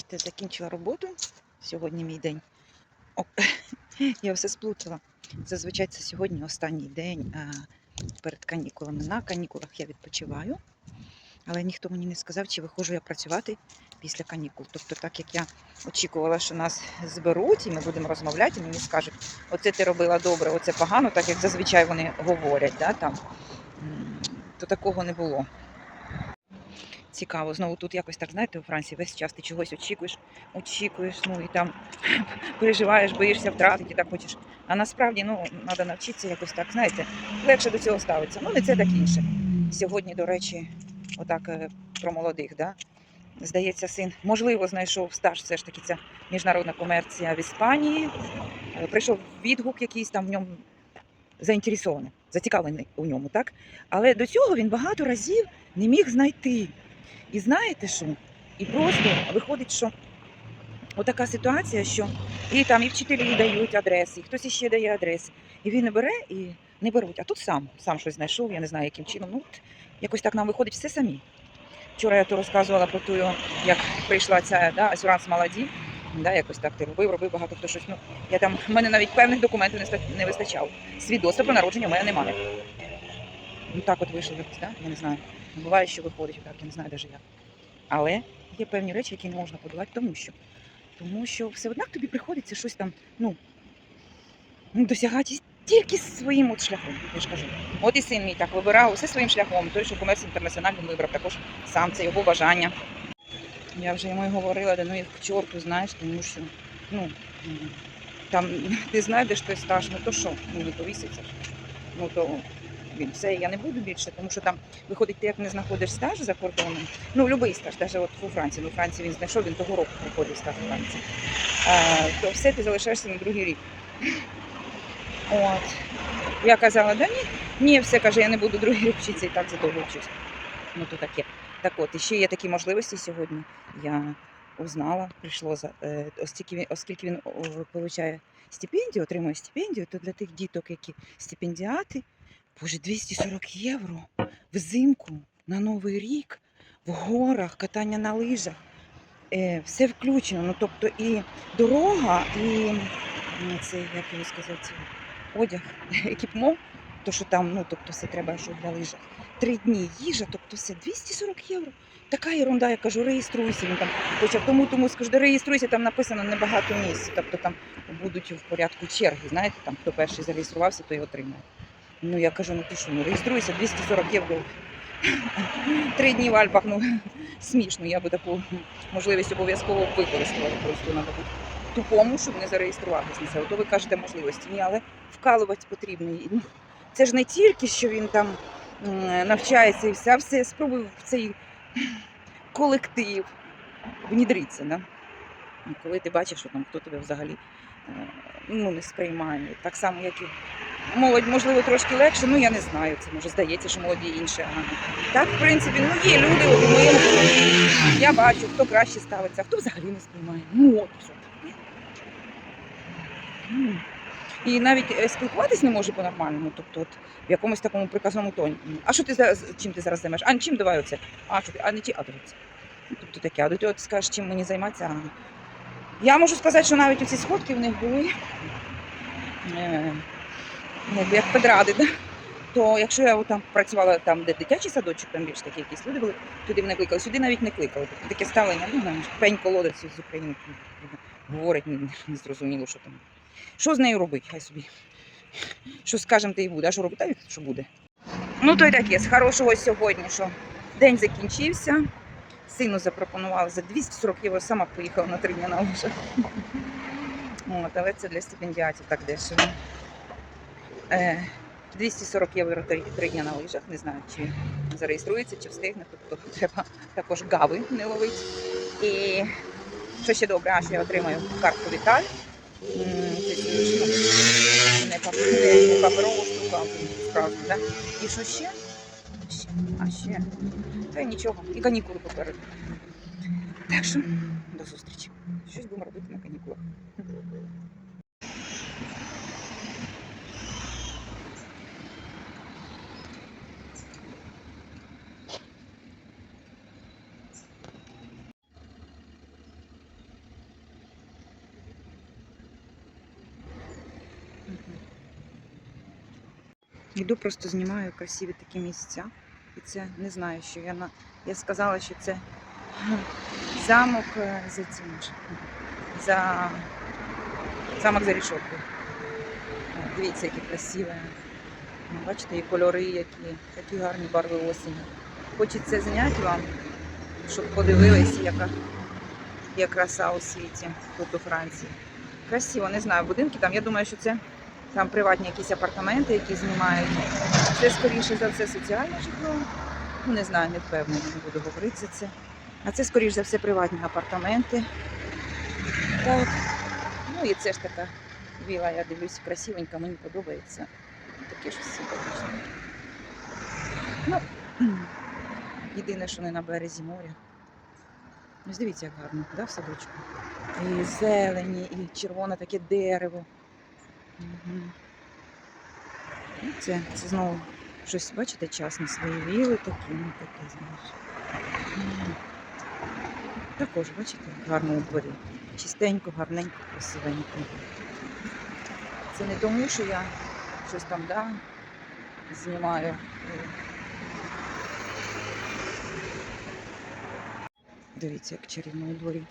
бачите, закінчила роботу. Сьогодні мій день. О, я все сплутала. Зазвичай це сьогодні останній день перед канікулами. На канікулах я відпочиваю, але ніхто мені не сказав, чи виходжу я працювати після канікул. Тобто, так як я очікувала, що нас зберуть і ми будемо розмовляти, і мені скажуть, оце ти робила добре, оце погано, так як зазвичай вони говорять, да, там, то такого не було. Цікаво, знову тут якось так, знаєте, у Франції весь час ти чогось очікуєш, очікуєш, ну і там переживаєш, боїшся втратити, так хочеш. А насправді ну, треба навчитися якось так, знаєте, легше до цього ставитися. Ну, не це так інше. Сьогодні, до речі, отак е, про молодих, да? здається, син, можливо, знайшов стаж, все ж таки, це міжнародна комерція в Іспанії. Е, Прийшов відгук якийсь там в ньому заінтересований, зацікавлений у ньому, так? Але до цього він багато разів не міг знайти. І знаєте що? І просто виходить, що отака ситуація, що і там і вчителі дають адреси, і хтось іще дає адреси. І він не бере і не беруть. А тут сам сам щось знайшов, я не знаю, яким чином. Ну, якось так нам виходить все самі. Вчора я то розказувала про ту, як прийшла ця да, асюранс молоді. Да, якось так ти робив, робив багато хто щось. Ну, я там, в мене навіть певних документів не вистачало. Свідоцтва про народження в мене немає. Ну так от вийшло якось, да? я не знаю. Буває, що виходить отак, я не знаю навіть як. Але є певні речі, які не можна подолати, тому що. Тому що все однак тобі приходиться щось там, ну, ну, досягати тільки своїм от шляхом, я ж кажу. От і син мій так вибирав все своїм шляхом. Той, що комерс інтернаціональ він вибрав також сам, це його бажання. Я вже йому й говорила, да ну їх к чорту, знаєш, тому що, ну, там ти знайдеш той стаж, ну то що, ну не повіситься. Ну то він все, я не буду більше, тому що там виходить, ти як не знаходиш стаж за кордоном. Ну, будь-який стаж, навіть от у Франції. Ну, у Франції він знайшов, він того року проходив стаж у Франції. А, то все ти залишаєшся на другий рік. От. Я казала, да ні, ні, все каже, я не буду другий рік вчитися і так задовго вчусь. Ну то таке. Так от, і ще є такі можливості сьогодні. Я узнала, прийшло за е, оскільки він, оскільки він о, получає стипендію, отримує стипендію, то для тих діток, які стипендіати, боже, 240 євро взимку на Новий рік, в горах, катання на лижах. Е, все включено. Ну, тобто і дорога, і це, як його сказати, одяг, екіпмо, то що там, ну тобто все треба, що для лижах. Три дні їжа, тобто все 240 євро. Така ерунда, я кажу, реєструйся. Він там хоча тому, тому скажу, реєструйся, там написано небагато місць. Тобто там будуть в порядку черги. Знаєте, там хто перший зареєструвався, той отримає. Ну я кажу, ну ти що, ну реєструйся, 240 євро. Три дні в Альпах, ну смішно. Я би таку можливість обов'язково використала. Просто бути тупому, щоб не зареєструватися на це. Ото ви кажете можливості. Ні, але вкалувати потрібно. Ну, це ж не тільки, що він там навчається і все, а все спробуй в цей колектив внідритися. Да? Коли ти бачиш, що там хто тебе взагалі е, ну, не сприймає. Так само, як і молодь, можливо, трошки легше, ну я не знаю. Це може здається, що молоді інше. Так, в принципі, ну є люди, от ми, я бачу, хто краще ставиться, а хто взагалі не сприймає. Ну, от все. І навіть е, спілкуватись не може по-нормальному, тобто от в якомусь такому приказному тоні. А що ти зараз, чим ти зараз займаєш? А чим давай оце? А що ти? А не ті, а дивіться. Тобто таке, а до ти скажеш, чим мені займатися. Я можу сказати, що навіть ці сходки в них були е, якби як педради. То якщо я там працювала там, де дитячий садочок, там більш такі якісь люди були, туди мене кликали, сюди навіть не кликали. Тобто таке ставлення, ну знаєш, пень колодець з України говорить, не, не зрозуміло, що там. Що з нею робити? Хай собі. Що скажемо, те й буде. А що робити? Що буде? Ну, то й таке, з хорошого сьогодні, що день закінчився. Сину запропонували за 240 євро, сама поїхала на три дні на лижах. Але це для стипендіатів так дешево. Е, 240 євро три, дні на лижах. Не знаю, чи зареєструється, чи встигне. Тобто треба також гави не ловити. І що ще добре, а що я отримаю картку Віталь. Не пап- не паперову штуку, а справжню, да? І що ще? Ще. А ще. Та й нічого. І канікули попереду. Так що до зустрічі. Щось будемо робити на канікулах. Йду, просто знімаю красиві такі місця. І це не знаю, що я на. Я сказала, що це замок е, за цим. За замок за рішоткою. Дивіться, які красиві. Ну, Бачите, і кольори, які, такі гарні барви осені. Хочеться зняти вам, щоб подивилися, яка є краса у світі тут у Франції. Красиво, не знаю, будинки там. Я думаю, що це там приватні якісь апартаменти, які знімають. Це скоріше за все соціальне житло. Ну, не знаю, не впевнена, не буду говорити за це. А це, скоріш за все, приватні апартаменти. Так. Ну і це ж така віла, я дивлюся, красивенька, мені подобається. Таке щось симпатичне. Ну, єдине, що не на березі моря. Ось дивіться, як гарно, да, в садочку. І зелені, і червоне таке дерево. Ну, Це, це знову щось, бачите, час на свої віли такі, ну таке, знаєш. Також, бачите, гарно у дворі. Чистенько, гарненько, красивенько. Це не тому, що я щось там, да, знімаю. Дивіться, як чарівно у дворі.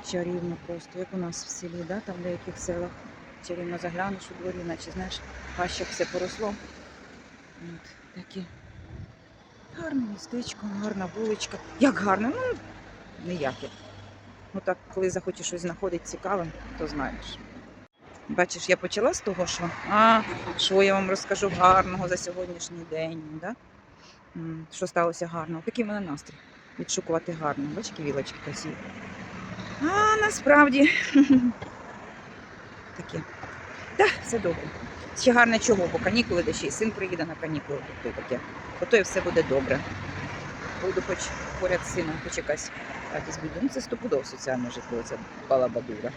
Чарівно просто, як у нас в селі, да? там в деяких селах. Чарівно заглянеш у дворі, наче знаєш, в хащах все поросло. От, такі. Гарне містечко, гарна вуличка. Як гарно, ну ніяке. Ну так, коли захочеш щось знаходити цікавим, то знаєш. Бачиш, я почала з того, що а, що я вам розкажу гарного за сьогоднішній день, да? Що сталося гарного. Такий мене настрій. Відшукувати гарно. Бачиш, які вілочки красиві. А насправді таке. Так, все добре. Ще гарне чого, бо канікули, де ще й син приїде на канікули, тобто таке. Ото і все буде добре. Буду хоч поряд з сином, хоч якась радість буде. Ну це стопудово соціальне житло, це балабадура.